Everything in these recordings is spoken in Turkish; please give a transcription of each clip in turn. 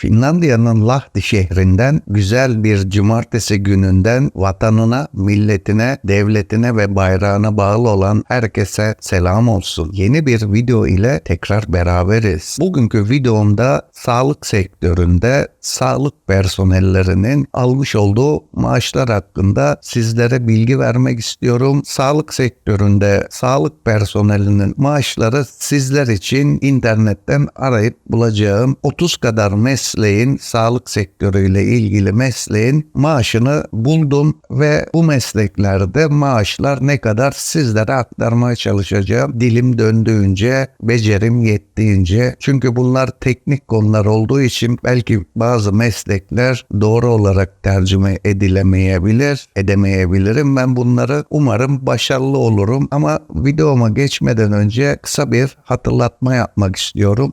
Finlandiya'nın Lahti şehrinden güzel bir cumartesi gününden vatanına, milletine, devletine ve bayrağına bağlı olan herkese selam olsun. Yeni bir video ile tekrar beraberiz. Bugünkü videomda sağlık sektöründe sağlık personellerinin almış olduğu maaşlar hakkında sizlere bilgi vermek istiyorum. Sağlık sektöründe sağlık personelinin maaşları sizler için internetten arayıp bulacağım 30 kadar mesleğin sağlık sektörüyle ilgili mesleğin maaşını buldum ve bu mesleklerde maaşlar ne kadar sizlere aktarmaya çalışacağım. Dilim döndüğünce, becerim yettiğince. Çünkü bunlar teknik konular olduğu için belki bazı meslekler doğru olarak tercüme edilemeyebilir, edemeyebilirim. Ben bunları umarım başarılı olurum ama videoma geçmeden önce kısa bir hatırlatma yapmak istiyorum.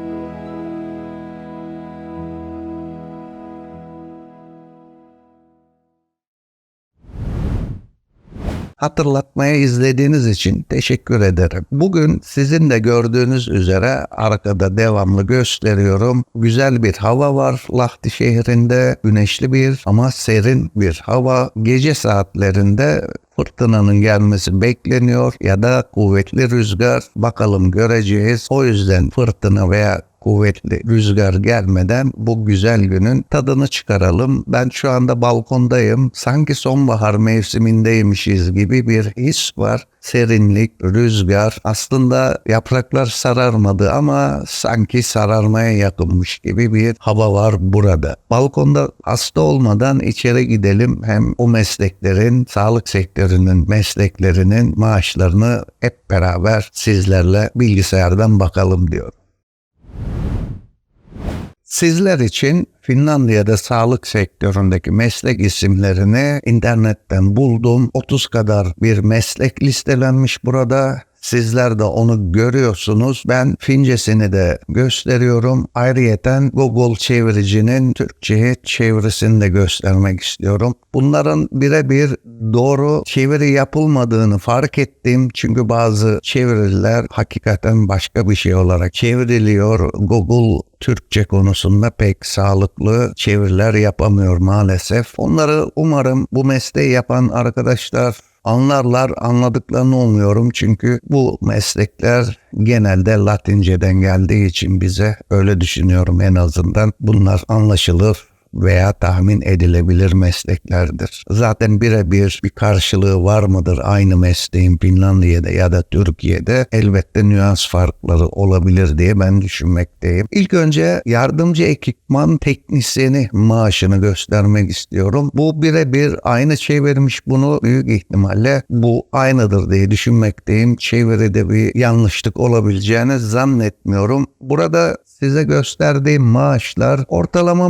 Hatırlatmaya izlediğiniz için teşekkür ederim. Bugün sizin de gördüğünüz üzere arkada devamlı gösteriyorum. Güzel bir hava var Lahti şehrinde. Güneşli bir ama serin bir hava. Gece saatlerinde fırtınanın gelmesi bekleniyor ya da kuvvetli rüzgar bakalım göreceğiz. O yüzden fırtına veya kuvvetli rüzgar gelmeden bu güzel günün tadını çıkaralım. Ben şu anda balkondayım. Sanki sonbahar mevsimindeymişiz gibi bir his var. Serinlik, rüzgar. Aslında yapraklar sararmadı ama sanki sararmaya yakınmış gibi bir hava var burada. Balkonda hasta olmadan içeri gidelim. Hem o mesleklerin, sağlık sektörünün mesleklerinin maaşlarını hep beraber sizlerle bilgisayardan bakalım diyorum. Sizler için Finlandiya'da sağlık sektöründeki meslek isimlerini internetten buldum. 30 kadar bir meslek listelenmiş burada. Sizler de onu görüyorsunuz. Ben Fincesini de gösteriyorum. Ayrıyeten Google çeviricinin Türkçe'ye çevirisini de göstermek istiyorum. Bunların birebir doğru çeviri yapılmadığını fark ettim. Çünkü bazı çeviriler hakikaten başka bir şey olarak çevriliyor. Google Türkçe konusunda pek sağlıklı çeviriler yapamıyor maalesef. Onları umarım bu mesleği yapan arkadaşlar anlarlar anladıklarını umuyorum çünkü bu meslekler genelde Latinceden geldiği için bize öyle düşünüyorum en azından. Bunlar anlaşılır veya tahmin edilebilir mesleklerdir. Zaten birebir bir karşılığı var mıdır aynı mesleğin Finlandiya'da ya da Türkiye'de? Elbette nüans farkları olabilir diye ben düşünmekteyim. İlk önce yardımcı ekipman teknisyeni maaşını göstermek istiyorum. Bu birebir aynı çevirmiş bunu büyük ihtimalle bu aynıdır diye düşünmekteyim. Çeviride bir yanlışlık olabileceğini zannetmiyorum. Burada size gösterdiğim maaşlar ortalama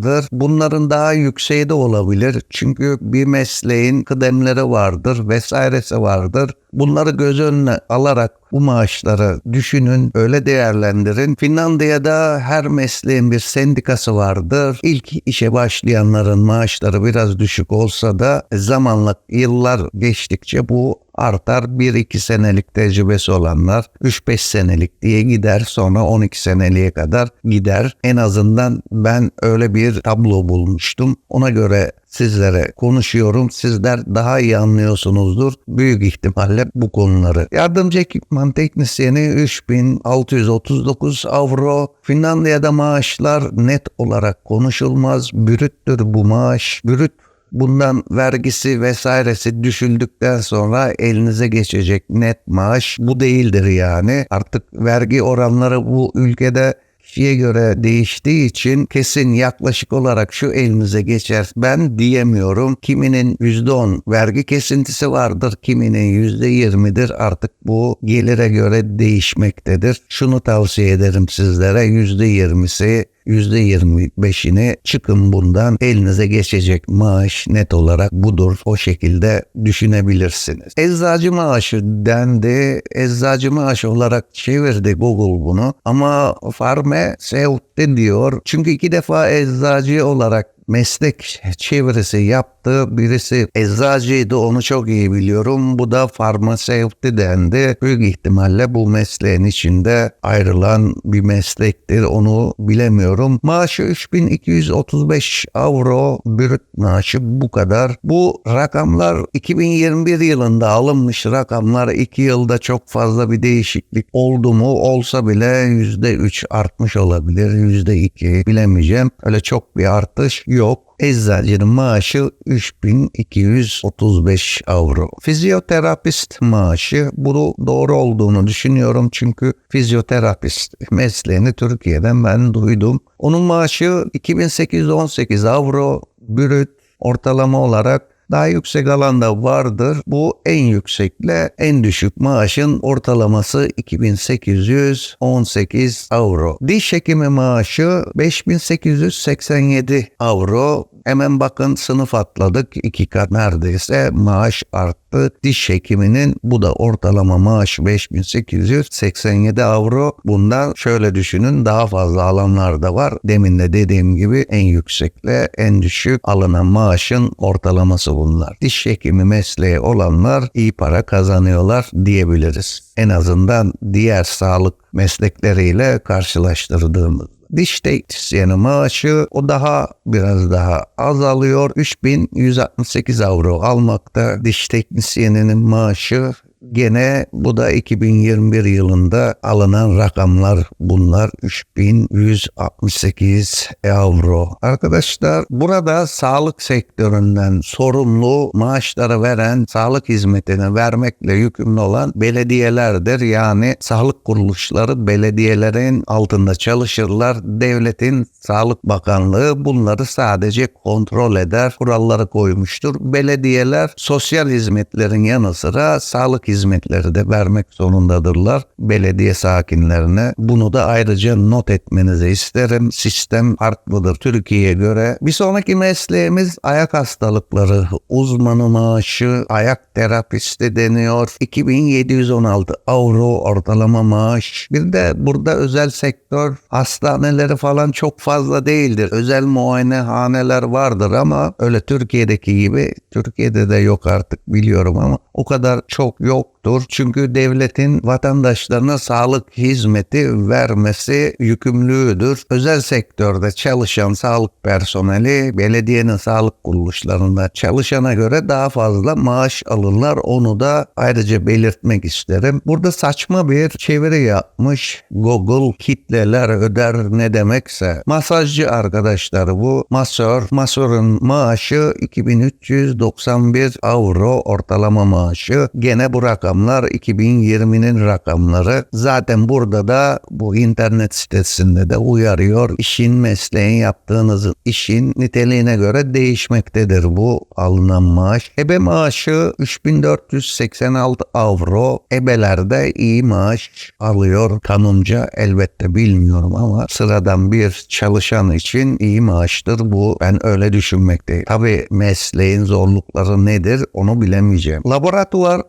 maaşlardır. Bunların daha yükseği de olabilir. Çünkü bir mesleğin kıdemleri vardır vesairesi vardır. Bunları göz önüne alarak bu maaşları düşünün, öyle değerlendirin. Finlandiya'da her mesleğin bir sendikası vardır. İlk işe başlayanların maaşları biraz düşük olsa da zamanla yıllar geçtikçe bu artar. 1-2 senelik tecrübesi olanlar 3-5 senelik diye gider sonra 12 seneliğe kadar gider. En azından ben öyle bir tablo bulmuştum. Ona göre sizlere konuşuyorum. Sizler daha iyi anlıyorsunuzdur. Büyük ihtimalle bu konuları. Yardımcı ekipman teknisyeni 3639 avro. Finlandiya'da maaşlar net olarak konuşulmaz. Brüttür bu maaş. Brüt Bundan vergisi vesairesi düşüldükten sonra elinize geçecek net maaş bu değildir yani. Artık vergi oranları bu ülkede kişiye göre değiştiği için kesin yaklaşık olarak şu elinize geçer ben diyemiyorum. Kiminin %10 vergi kesintisi vardır, kiminin %20'dir. Artık bu gelire göre değişmektedir. Şunu tavsiye ederim sizlere %20'si %25'ini çıkın bundan elinize geçecek maaş net olarak budur. O şekilde düşünebilirsiniz. Eczacı maaşı dendi. Eczacı maaşı olarak çevirdi Google bunu. Ama farmaceutte diyor. Çünkü iki defa eczacı olarak meslek çevirisi yaptı. Birisi eczacıydı onu çok iyi biliyorum. Bu da farmaseutti dendi. Büyük ihtimalle bu mesleğin içinde ayrılan bir meslektir. Onu bilemiyorum. Maaşı 3235 avro brüt maaşı bu kadar. Bu rakamlar 2021 yılında alınmış rakamlar. 2 yılda çok fazla bir değişiklik oldu mu? Olsa bile %3 artmış olabilir. %2 bilemeyeceğim. Öyle çok bir artış yok. Eczacının maaşı 3235 avro. Fizyoterapist maaşı bunu doğru olduğunu düşünüyorum çünkü fizyoterapist mesleğini Türkiye'den ben duydum. Onun maaşı 2818 avro brüt ortalama olarak daha yüksek alanda vardır. Bu en yüksekle en düşük maaşın ortalaması 2818 avro. Diş hekimi maaşı 5887 avro. Hemen bakın sınıf atladık. iki kat neredeyse maaş arttı. Diş hekiminin bu da ortalama maaş 5887 avro. Bundan şöyle düşünün daha fazla alanlar da var. Demin de dediğim gibi en yüksekle en düşük alınan maaşın ortalaması bunlar. Diş hekimi mesleği olanlar iyi para kazanıyorlar diyebiliriz. En azından diğer sağlık meslekleriyle karşılaştırdığımız diş teknisyeni maaşı o daha biraz daha azalıyor. 3168 avro almakta diş teknisyeninin maaşı Gene bu da 2021 yılında alınan rakamlar bunlar 3168 avro. Arkadaşlar burada sağlık sektöründen sorumlu maaşları veren sağlık hizmetini vermekle yükümlü olan belediyelerdir. Yani sağlık kuruluşları belediyelerin altında çalışırlar. Devletin Sağlık Bakanlığı bunları sadece kontrol eder. Kuralları koymuştur. Belediyeler sosyal hizmetlerin yanı sıra sağlık hizmetleri de vermek zorundadırlar belediye sakinlerine. Bunu da ayrıca not etmenizi isterim. Sistem farklıdır Türkiye'ye göre. Bir sonraki mesleğimiz ayak hastalıkları uzmanı maaşı, ayak terapisti deniyor. 2716 avro ortalama maaş. Bir de burada özel sektör hastaneleri falan çok fazla değildir. Özel muayenehaneler vardır ama öyle Türkiye'deki gibi Türkiye'de de yok artık biliyorum ama o kadar çok オ yoktur. Çünkü devletin vatandaşlarına sağlık hizmeti vermesi yükümlülüğüdür. Özel sektörde çalışan sağlık personeli belediyenin sağlık kuruluşlarında çalışana göre daha fazla maaş alırlar. Onu da ayrıca belirtmek isterim. Burada saçma bir çeviri yapmış. Google kitleler öder ne demekse. Masajcı arkadaşlar bu. Masör. Masörün maaşı 2391 avro ortalama maaşı. Gene bu rakamlar 2020'nin rakamları. Zaten burada da bu internet sitesinde de uyarıyor. İşin mesleğin yaptığınız işin niteliğine göre değişmektedir bu alınan maaş. Ebe maaşı 3486 avro. Ebelerde iyi maaş alıyor kanımca elbette bilmiyorum ama sıradan bir çalışan için iyi maaştır bu. Ben öyle düşünmekteyim. Tabi mesleğin zorlukları nedir onu bilemeyeceğim. Laboratuvar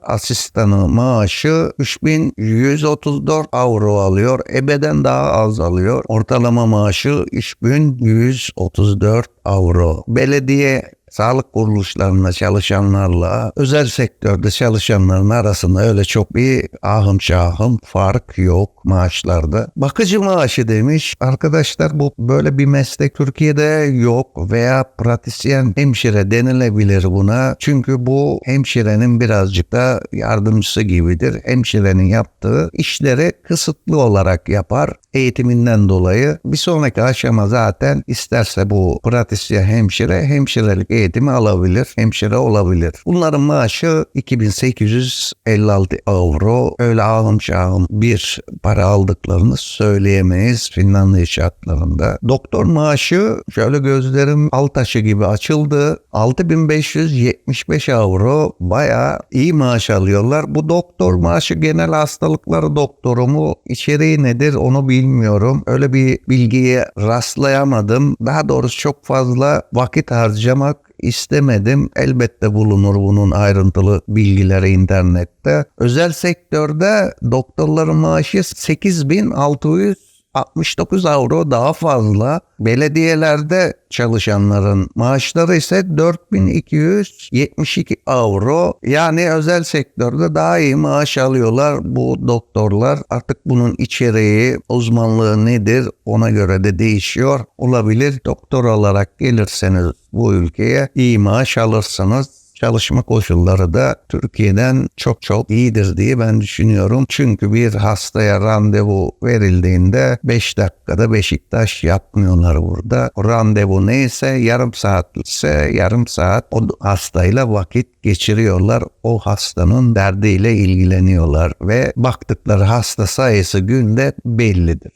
asistanı maaşı 3134 avro alıyor. Ebeden daha az alıyor. Ortalama maaşı 3134 avro. Belediye sağlık kuruluşlarında çalışanlarla özel sektörde çalışanların arasında öyle çok bir ahım şahım fark yok maaşlarda. Bakıcı maaşı demiş. Arkadaşlar bu böyle bir meslek Türkiye'de yok veya pratisyen hemşire denilebilir buna. Çünkü bu hemşirenin birazcık da yardımcısı gibidir. Hemşirenin yaptığı işleri kısıtlı olarak yapar eğitiminden dolayı. Bir sonraki aşama zaten isterse bu pratisyen hemşire hemşirelik eğitimi alabilir, hemşire olabilir. Bunların maaşı 2856 avro. Öyle ağım şahım bir para aldıklarını söyleyemeyiz Finlandiya şartlarında. Doktor maaşı şöyle gözlerim al taşı gibi açıldı. 6575 avro bayağı iyi maaş alıyorlar. Bu doktor maaşı genel hastalıkları doktoru mu içeriği nedir onu bilmiyorum. Öyle bir bilgiye rastlayamadım. Daha doğrusu çok fazla vakit harcamak istemedim. Elbette bulunur bunun ayrıntılı bilgileri internette. Özel sektörde doktorların maaşı 8600 69 avro daha fazla. Belediyelerde çalışanların maaşları ise 4272 avro. Yani özel sektörde daha iyi maaş alıyorlar bu doktorlar. Artık bunun içeriği, uzmanlığı nedir ona göre de değişiyor. Olabilir doktor olarak gelirseniz bu ülkeye iyi maaş alırsınız çalışma koşulları da Türkiye'den çok çok iyidir diye ben düşünüyorum. Çünkü bir hastaya randevu verildiğinde 5 dakikada Beşiktaş yapmıyorlar burada. O randevu neyse yarım saat ise yarım saat o hastayla vakit geçiriyorlar. O hastanın derdiyle ilgileniyorlar ve baktıkları hasta sayısı günde bellidir.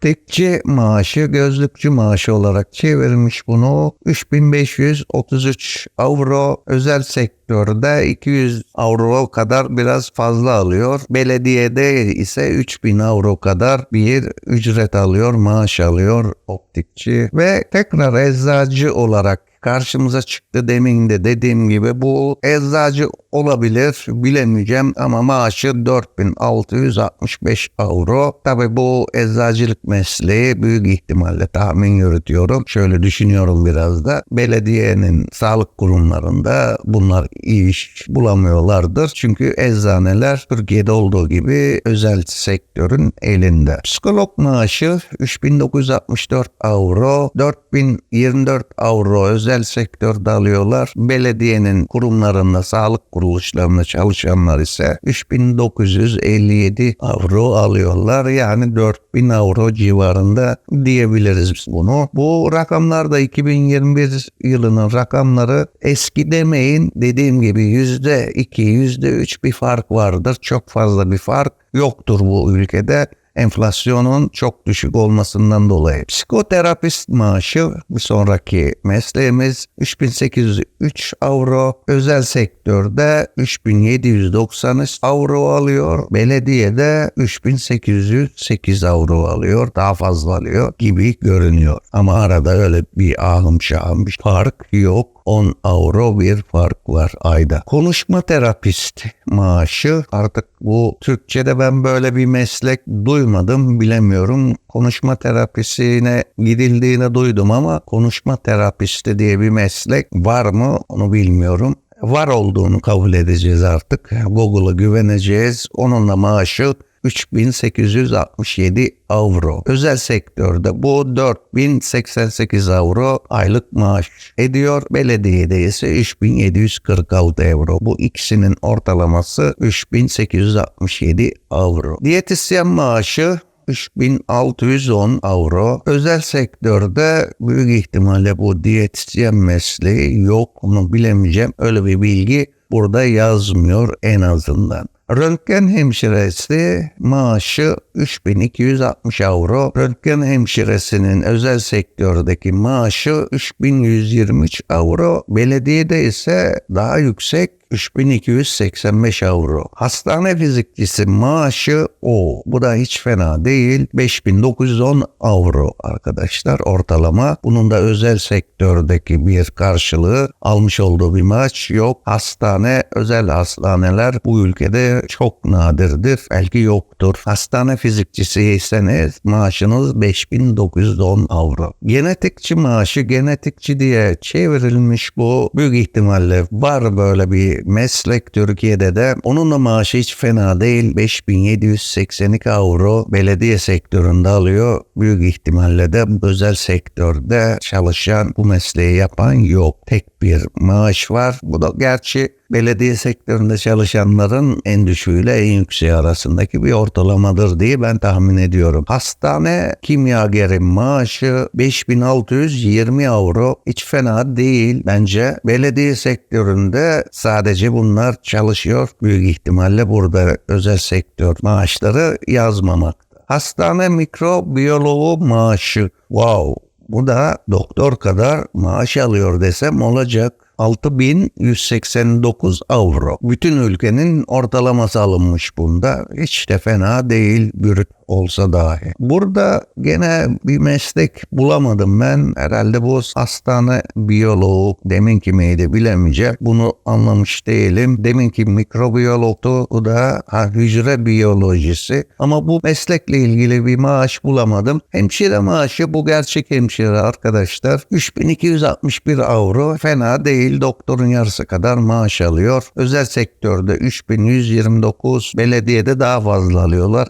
Optikçi maaşı gözlükçü maaşı olarak çevirmiş bunu. 3533 avro. Özel sektörde 200 avro kadar biraz fazla alıyor. Belediyede ise 3000 avro kadar bir ücret alıyor, maaş alıyor optikçi. Ve tekrar eczacı olarak karşımıza çıktı demin de dediğim gibi bu eczacı olabilir bilemeyeceğim ama maaşı 4665 avro. Tabi bu eczacılık mesleği büyük ihtimalle tahmin yürütüyorum. Şöyle düşünüyorum biraz da belediyenin sağlık kurumlarında bunlar iyi iş bulamıyorlardır. Çünkü eczaneler Türkiye'de olduğu gibi özel sektörün elinde. Psikolog maaşı 3964 avro, 4024 avro özel sektörde alıyorlar. Belediyenin kurumlarında sağlık kuruluşlarında çalışanlar ise 3957 avro alıyorlar. Yani 4000 avro civarında diyebiliriz bunu. Bu rakamlar da 2021 yılının rakamları eski demeyin dediğim gibi %2, %3 bir fark vardır. Çok fazla bir fark yoktur bu ülkede enflasyonun çok düşük olmasından dolayı. Psikoterapist maaşı bir sonraki mesleğimiz 3803 avro. Özel sektörde 3793 avro alıyor. Belediyede 3808 avro alıyor. Daha fazla alıyor gibi görünüyor. Ama arada öyle bir ahım şahım bir fark yok. 10 avro bir fark var ayda. Konuşma terapist maaşı artık bu Türkçe'de ben böyle bir meslek duymadım bilemiyorum. Konuşma terapisine gidildiğini duydum ama konuşma terapisti diye bir meslek var mı onu bilmiyorum var olduğunu kabul edeceğiz artık. Google'a güveneceğiz. Onunla maaşı 3867 avro. Özel sektörde bu 4088 avro aylık maaş ediyor. Belediyede ise 3746 avro. Bu ikisinin ortalaması 3867 avro. Diyetisyen maaşı 3610 avro. Özel sektörde büyük ihtimalle bu diyetisyen mesleği yok. Onu bilemeyeceğim. Öyle bir bilgi burada yazmıyor en azından. Röntgen hemşiresi maaşı 3260 avro. Röntgen hemşiresinin özel sektördeki maaşı 3123 avro. Belediyede ise daha yüksek 3285 avro. Hastane fizikçisi maaşı o. Bu da hiç fena değil. 5910 avro arkadaşlar ortalama. Bunun da özel sektördeki bir karşılığı almış olduğu bir maaş yok. Hastane, özel hastaneler bu ülkede çok nadirdir. Belki yoktur. Hastane fizikçisiyseniz maaşınız 5910 avro. Genetikçi maaşı genetikçi diye çevrilmiş bu. Büyük ihtimalle var böyle bir meslek Türkiye'de de. Onun da maaşı hiç fena değil. 5782 avro belediye sektöründe alıyor. Büyük ihtimalle de özel sektörde çalışan bu mesleği yapan yok. Tek bir maaş var. Bu da gerçi belediye sektöründe çalışanların en düşüğüyle en yükseği arasındaki bir ortalamadır diye ben tahmin ediyorum. Hastane kimyagerin maaşı 5620 avro hiç fena değil bence. Belediye sektöründe sadece bunlar çalışıyor. Büyük ihtimalle burada özel sektör maaşları yazmamakta. Hastane mikrobiyoloğu maaşı. Wow. Bu da doktor kadar maaş alıyor desem olacak. 6189 avro. Bütün ülkenin ortalaması alınmış bunda. Hiç de fena değil bürüt olsa dahi. Burada gene bir meslek bulamadım ben. Herhalde bu hastane biyoloğu deminki miydi bilemeyeceğim. Bunu anlamış değilim. Deminki mikrobiyologtu. Bu da ha, hücre biyolojisi. Ama bu meslekle ilgili bir maaş bulamadım. Hemşire maaşı bu gerçek hemşire arkadaşlar. 3261 avro fena değil. Doktorun yarısı kadar maaş alıyor. Özel sektörde 3129, belediyede daha fazla alıyorlar.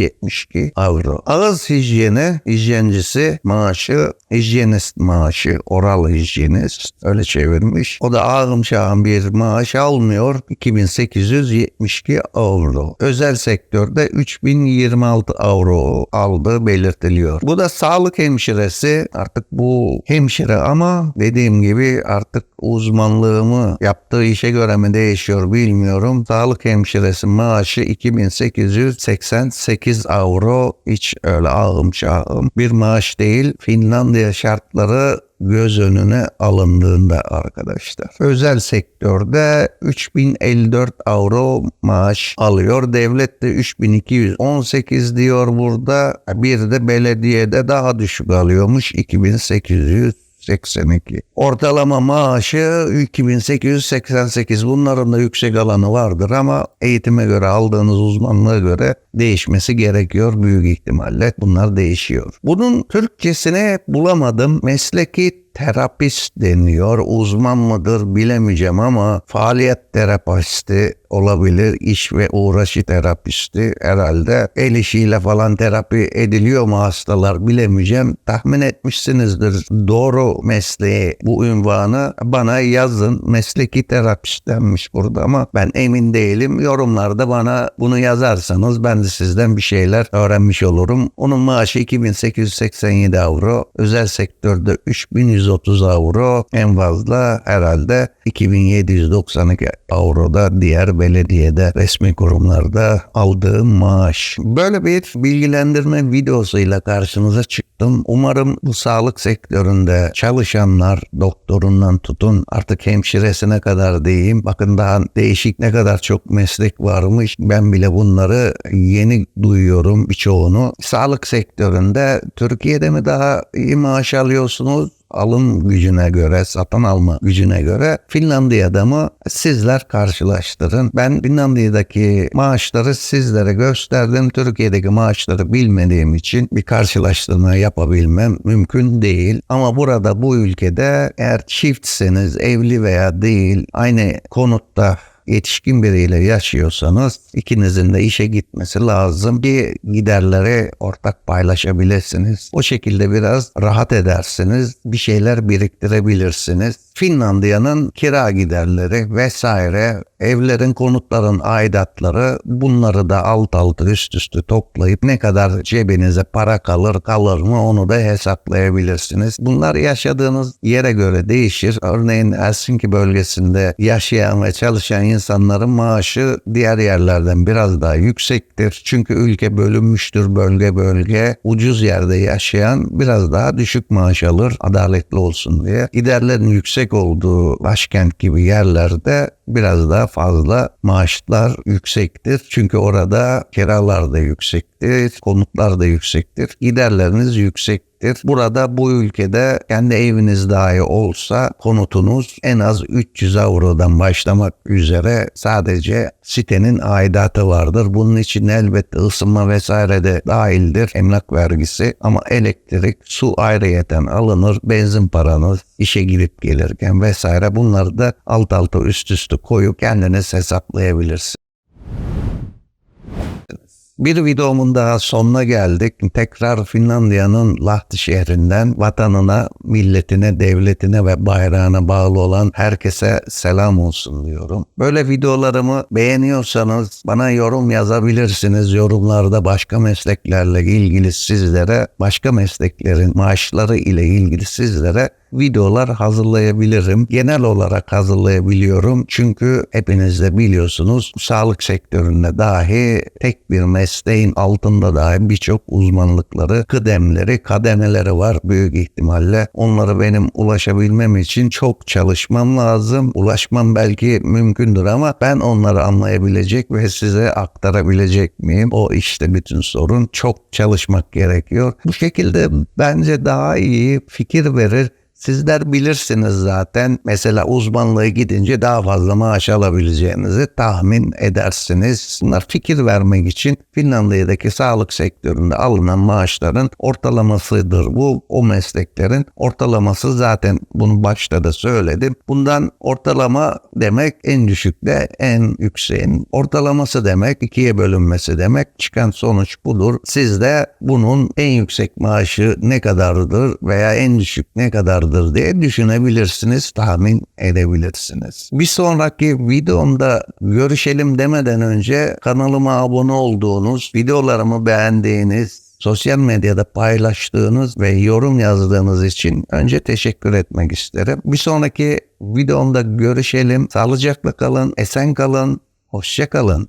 3272 avro. Ağız hijyeni, hijyencisi maaşı, hijyenist maaşı, oral hijyenist öyle çevirmiş. O da ağım çağım bir maaş almıyor. 2872 avro. Özel sektörde 3026 avro aldığı belirtiliyor. Bu da sağlık hemşiresi. Artık bu hemşire ama dediğim gibi artık uzmanlığımı yaptığı işe göre mi değişiyor bilmiyorum. Sağlık hemşiresi maaşı 2888 avro hiç öyle ağım çağım bir maaş değil. Finlandiya şartları göz önüne alındığında arkadaşlar. Özel sektörde 3054 avro maaş alıyor. Devlet de 3218 diyor burada. Bir de belediyede daha düşük alıyormuş. 2800 82. Ortalama maaşı 2888. Bunların da yüksek alanı vardır ama eğitime göre aldığınız uzmanlığa göre değişmesi gerekiyor büyük ihtimalle. Bunlar değişiyor. Bunun Türkçesini bulamadım. Mesleki terapist deniyor. Uzman mıdır bilemeyeceğim ama faaliyet terapisti olabilir. İş ve uğraşı terapisti herhalde. El işiyle falan terapi ediliyor mu hastalar bilemeyeceğim. Tahmin etmişsinizdir. Doğru mesleği bu ünvanı bana yazın. Mesleki terapist denmiş burada ama ben emin değilim. Yorumlarda bana bunu yazarsanız ben de sizden bir şeyler öğrenmiş olurum. Onun maaşı 2887 avro. Özel sektörde 3130 avro. En fazla herhalde 2792 avroda diğer belediyede resmi kurumlarda aldığım maaş. Böyle bir bilgilendirme videosuyla karşınıza çıktım. Umarım bu sağlık sektöründe çalışanlar doktorundan tutun artık hemşiresine kadar diyeyim. Bakın daha değişik ne kadar çok meslek varmış. Ben bile bunları yeni duyuyorum birçoğunu. Sağlık sektöründe Türkiye'de mi daha iyi maaş alıyorsunuz? Alım gücüne göre, satın alma gücüne göre Finlandiya'da mı sizler karşılaştırın. Ben Finlandiya'daki maaşları sizlere gösterdim. Türkiye'deki maaşları bilmediğim için bir karşılaştırma yapabilmem mümkün değil. Ama burada bu ülkede eğer çiftseniz evli veya değil aynı konutta yetişkin biriyle yaşıyorsanız ikinizin de işe gitmesi lazım ki giderleri ortak paylaşabilirsiniz. O şekilde biraz rahat edersiniz. Bir şeyler biriktirebilirsiniz. Finlandiya'nın kira giderleri vesaire, evlerin konutların aidatları bunları da alt alta üst üste toplayıp ne kadar cebinize para kalır kalır mı onu da hesaplayabilirsiniz. Bunlar yaşadığınız yere göre değişir. Örneğin Helsinki bölgesinde yaşayan ve çalışan insanların maaşı diğer yerlerden biraz daha yüksektir. Çünkü ülke bölünmüştür bölge bölge. Ucuz yerde yaşayan biraz daha düşük maaş alır adaletli olsun diye. Giderlerin yüksek olduğu başkent gibi yerlerde biraz daha fazla maaşlar yüksektir. Çünkü orada kiralar da yüksektir, konutlar da yüksektir, giderleriniz yüksektir. Burada bu ülkede kendi eviniz dahi olsa konutunuz en az 300 avrodan başlamak üzere sadece sitenin aidatı vardır. Bunun için elbette ısınma vesaire de dahildir emlak vergisi ama elektrik, su ayrıyeten alınır, benzin paranız, işe gidip gelirken vesaire bunları da alt alta üst üste koyup kendiniz hesaplayabilirsiniz. Bir videomun daha sonuna geldik. Tekrar Finlandiya'nın Lahti şehrinden vatanına, milletine, devletine ve bayrağına bağlı olan herkese selam olsun diyorum. Böyle videolarımı beğeniyorsanız bana yorum yazabilirsiniz. Yorumlarda başka mesleklerle ilgili sizlere, başka mesleklerin maaşları ile ilgili sizlere videolar hazırlayabilirim. Genel olarak hazırlayabiliyorum. Çünkü hepiniz de biliyorsunuz sağlık sektöründe dahi tek bir mesleğin altında dahi birçok uzmanlıkları, kıdemleri, kademeleri var büyük ihtimalle. Onları benim ulaşabilmem için çok çalışmam lazım. Ulaşmam belki mümkündür ama ben onları anlayabilecek ve size aktarabilecek miyim? O işte bütün sorun. Çok çalışmak gerekiyor. Bu şekilde bence daha iyi fikir verir Sizler bilirsiniz zaten mesela uzmanlığı gidince daha fazla maaş alabileceğinizi tahmin edersiniz. Bunlar fikir vermek için Finlandiya'daki sağlık sektöründe alınan maaşların ortalamasıdır. Bu o mesleklerin ortalaması zaten bunu başta da söyledim. Bundan ortalama demek en düşükte en yükseğin ortalaması demek ikiye bölünmesi demek çıkan sonuç budur. Siz de bunun en yüksek maaşı ne kadardır veya en düşük ne kadardır vardır diye düşünebilirsiniz, tahmin edebilirsiniz. Bir sonraki videomda görüşelim demeden önce kanalıma abone olduğunuz, videolarımı beğendiğiniz, sosyal medyada paylaştığınız ve yorum yazdığınız için önce teşekkür etmek isterim. Bir sonraki videomda görüşelim. Sağlıcakla kalın, esen kalın, hoşça kalın.